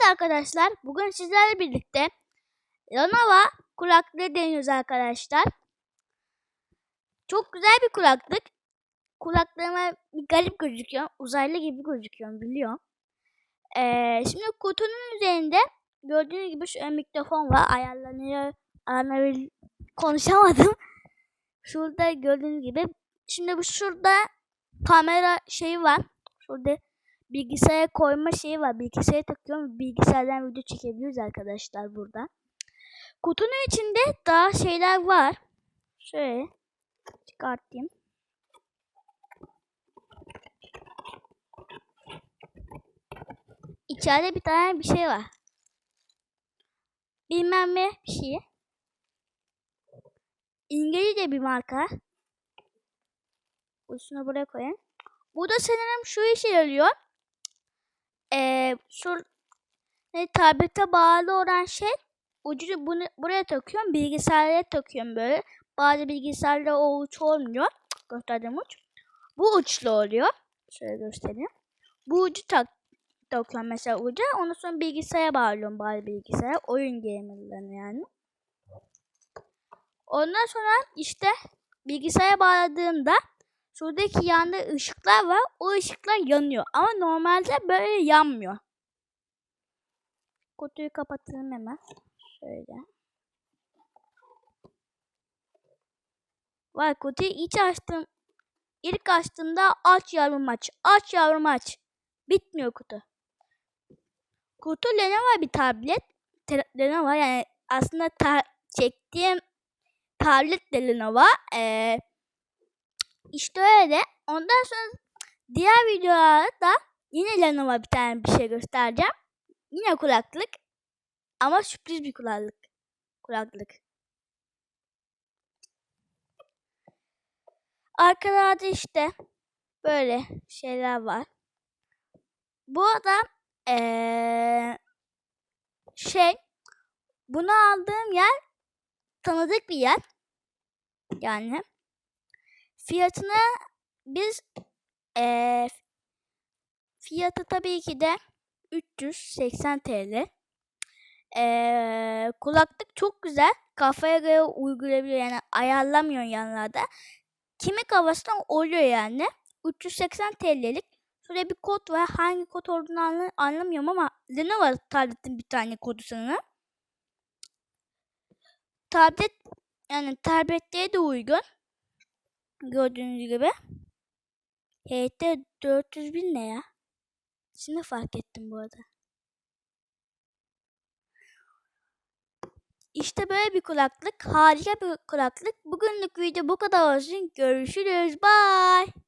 Evet arkadaşlar, bugün sizlerle birlikte Lenovo kulaklığı deniyoruz arkadaşlar. Çok güzel bir kulaklık. Kulaklığıma bir garip gözüküyor. Uzaylı gibi gözüküyor biliyorum. Ee, şimdi kutunun üzerinde gördüğünüz gibi ön mikrofon var. Ayarlanıyor. Ayarlanıyor. Konuşamadım. Şurada gördüğünüz gibi. Şimdi bu şurada kamera şeyi var. Şurada bilgisayara koyma şeyi var. Bilgisayara takıyorum. Bilgisayardan video çekebiliyoruz arkadaşlar burada. Kutunun içinde daha şeyler var. Şöyle çıkartayım. İçeride bir tane bir şey var. Bilmem ne bir şey. İngilizce bir marka. Üstüne buraya koyayım. Bu da sanırım şu işe yarıyor. Ee, şu ne, tablete bağlı olan şey ucu bunu buraya takıyorum. Bilgisayara takıyorum böyle. Bazı bilgisayarda o uç olmuyor. Gösterdiğim uç. Bu uçlu oluyor. Şöyle göstereyim. Bu ucu tak takıyorum mesela uca. Ondan sonra bilgisayara bağlıyorum bazı bilgisayara. Oyun gamerlarını yani. Ondan sonra işte bilgisayara bağladığımda şuradaki yanda ışıklar var. O ışıklar yanıyor. Ama normalde böyle yanmıyor. Kutuyu kapatalım hemen. Şöyle. Vay kutuyu iç açtım. İlk açtığımda aç yavrum aç. Aç yavrum aç. Bitmiyor kutu. Kutu Lenovo bir tablet. Te Lenovo yani aslında ta çektiğim tablet de Lenovo. Ee, işte öyle. Ondan sonra diğer videolarda da yine Lenovo bir tane bir şey göstereceğim. Yine kulaklık. Ama sürpriz bir kulaklık. Kulaklık. Arkalarda işte böyle şeyler var. Bu adam ee, şey bunu aldığım yer tanıdık bir yer. Yani fiyatına biz ee, fiyatı tabii ki de 380 TL. Ee, kulaklık çok güzel. Kafaya göre uygulayabiliyor yani ayarlamıyor yanlarda. Kimi kafasına oluyor yani. 380 TL'lik. Şurada bir kod var. Hangi kod olduğunu anla anlamıyorum ama Lenovo tabletin bir tane kodu sanırım. Tablet yani tabletlere de uygun. Gördüğünüz gibi. HT 400 bin ne ya? Şimdi fark ettim bu arada. İşte böyle bir kulaklık. Harika bir kulaklık. Bugünlük video bu kadar olsun. Görüşürüz. Bye.